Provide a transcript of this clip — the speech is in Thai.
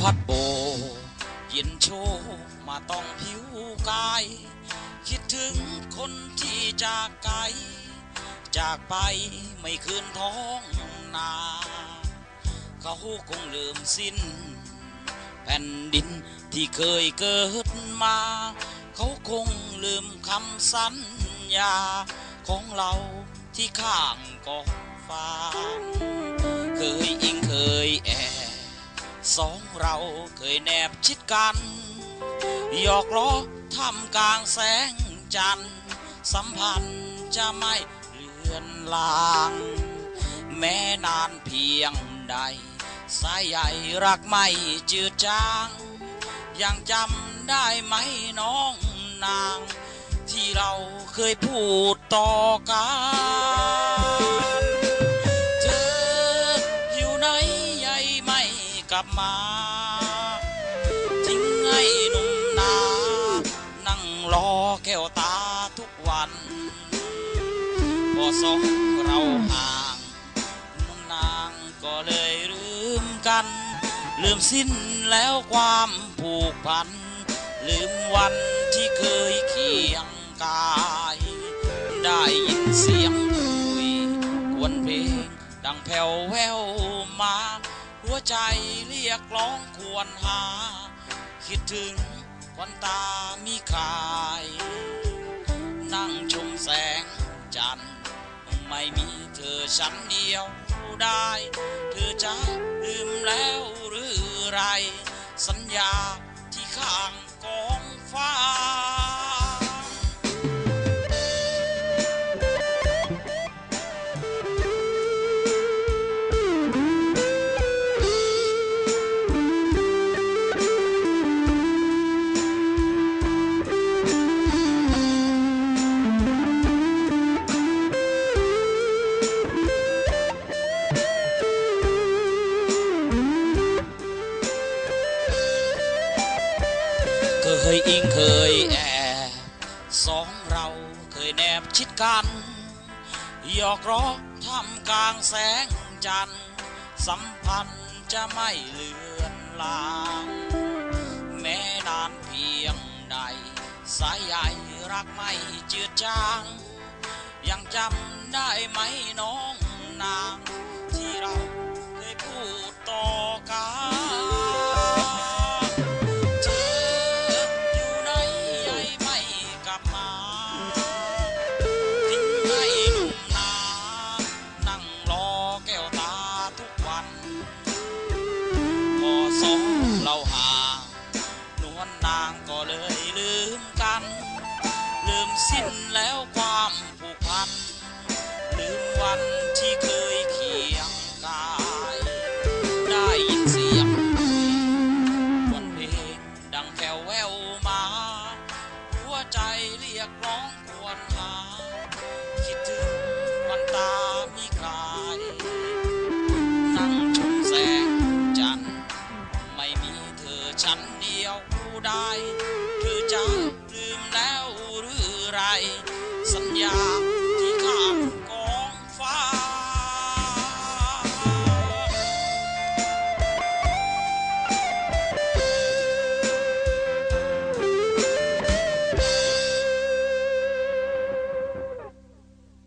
พัดโบเย็นโชมาต้องผิวกาย คิดถึงคนที่จากไกล จากไปไม่คืนท้องนาเขาคงลืมสิ้น แผ่นดินที่เคยเกิดมา เขาคงลืมคำสัญญา ของเราที่ข้างกองฟ้า เคยอิงเคยแอบ สองเราเคยแนบชิดกันหยอกล้อท่ามกลางแสงจันทร์สัมพันธ์จะไม่เลือนลาง แม้นานเพียงใด สายใหญ่รักไม่จืดจาง ยังจำได้ไหมน้องนาง ที่เราเคยพูดต่อกัน วตาทุกวันพอสองเราห่างน้องนางก็เลยลืมกัน ลืมสิ้นแล้วความผูกพัน ลืมวันที่เคยเคียงกาย ได้ยินเสียงคุยกวนเพลงดังแผ่วแววมา หัวใจเรียกร้องควรหา คิดถึงควันตามีขาย ม่มีเธอฉันเดียวได้ เธอจะลืมแล้วหรือไร สัญญาที่ข้าง ยอิงเคยแอบสองเราเคยแนบชิดกันหยอกล้อท่ามกลางแสงจันทร์สัมพันธ์จะไม่เลือนลางแม้นานเพียงใด สายใยรักไม่จืดจาง ยังจำได้ไหมน้องนางที่เรา ฉันเดียวผู้ใดคือจะลืมแล้วหรือไร สัญญา